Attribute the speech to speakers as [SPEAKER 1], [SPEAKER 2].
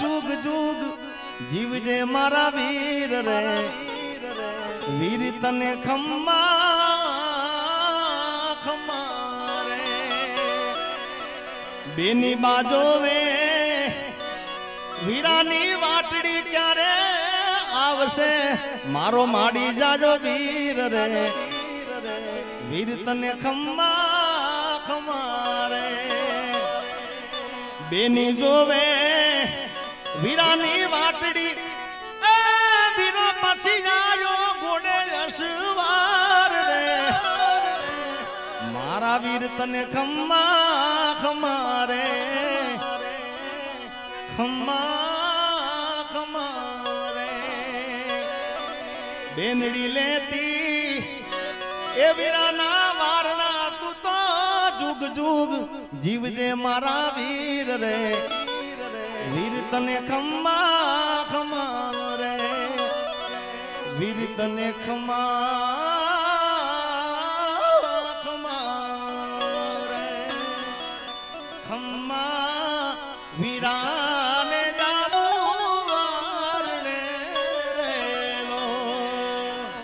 [SPEAKER 1] જુગ જુગ જીવજે મારા વીર રે. વીર તને ખમ્મા ખમ્મા રે. બેની બાજો વે. વીરાની વાટડી ક્યારે આવશે? મારો માડી જાજો વીર રે. વીર તને ખમ્મા ખમારે બેની જોવે. વીરાની વાટડી. એ વીરો પછી આયો ગોડે અસવાર રે. મારા વીર તને ખમ્મા ખમારે. ખમ્મા ખમારે. બેનડી લેતી એ વીરાના વારણા તું તો જુગ જુગ જીવજે મારા વીર રે. તને ખમા ખમ્મા રે. વીર તને ખમા ખમા રે. ખમા વીરા